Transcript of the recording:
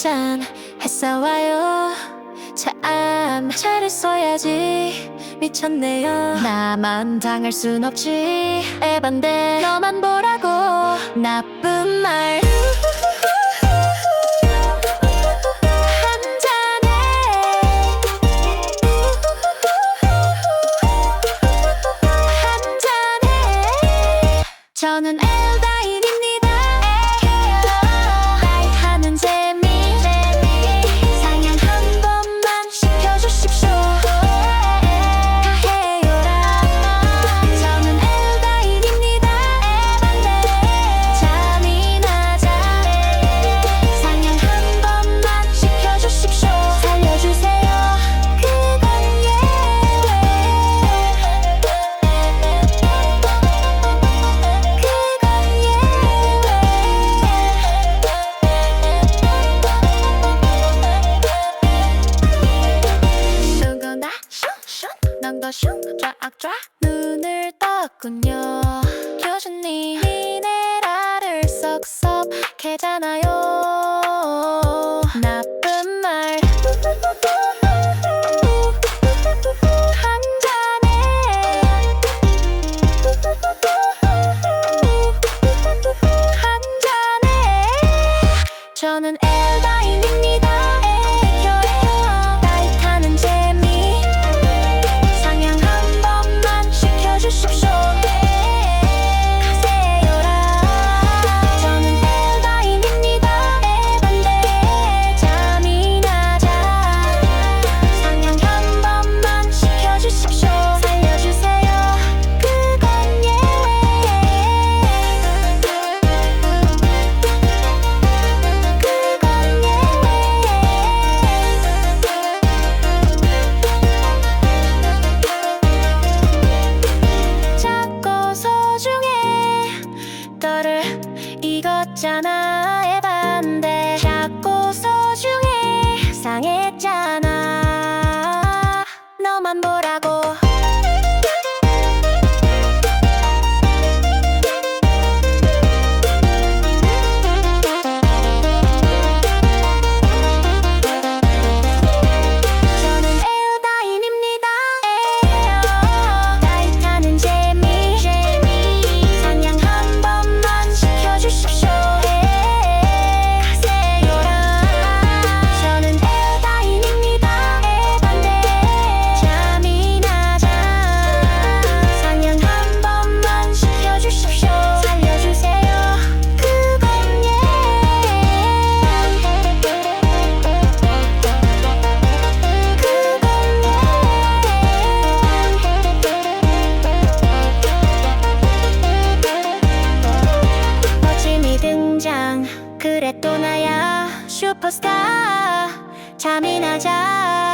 한잔 했어와요. 참 잘했어야지. 미쳤네요. 나만 당할 순 없지. 에반데 너만 보라고. 나쁜 말. 더 슝, 쫙쫙. 눈을 떴군요. 교수님 미네랄을 쏙쏙 캐잖아요. 나쁜 말. 저는 이것잖아. 에반데 작고 소중해. 상했잖아. 너만 보라. 또 나야 슈퍼스타 잠이 나자.